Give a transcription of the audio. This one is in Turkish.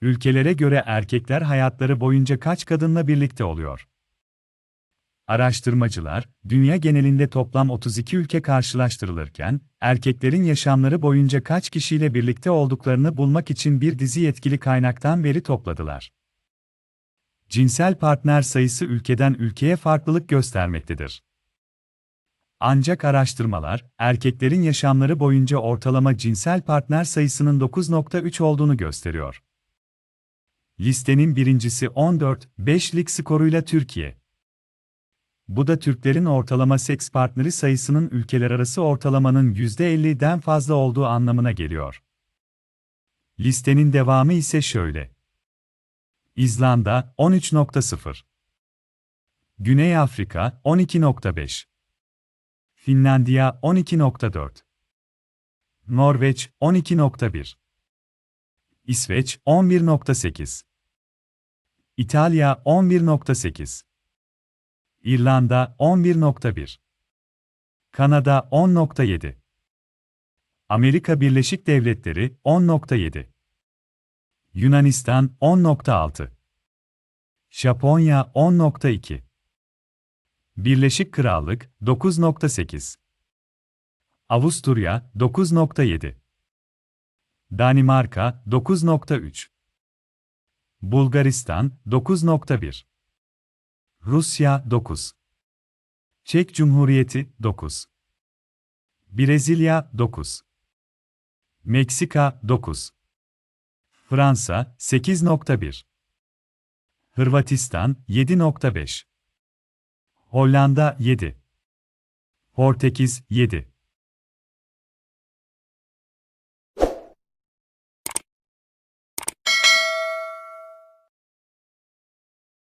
Ülkelere göre erkekler hayatları boyunca kaç kadınla birlikte oluyor? Araştırmacılar, dünya genelinde toplam 32 ülke karşılaştırılırken, erkeklerin yaşamları boyunca kaç kişiyle birlikte olduklarını bulmak için bir dizi yetkili kaynaktan veri topladılar. Cinsel partner sayısı ülkeden ülkeye farklılık göstermektedir. Ancak araştırmalar, erkeklerin yaşamları boyunca ortalama cinsel partner sayısının 9.3 olduğunu gösteriyor. Listenin birincisi 14-5'lik skoruyla Türkiye. Bu da Türklerin ortalama seks partneri sayısının ülkeler arası ortalamanın %50'den fazla olduğu anlamına geliyor. Listenin devamı ise şöyle. İzlanda 13.0 Güney Afrika 12.5 Finlandiya 12.4 Norveç 12.1 İsveç 11.8 İtalya 11.8 İrlanda 11.1 Kanada 10.7 Amerika Birleşik Devletleri 10.7 Yunanistan 10.6 Japonya 10.2 Birleşik Krallık 9.8 Avusturya 9.7 Danimarka 9.3 Bulgaristan 9.1 Rusya 9 Çek Cumhuriyeti 9 Brezilya 9 Meksika 9 Fransa 8.1 Hırvatistan 7.5 Hollanda 7 Portekiz 7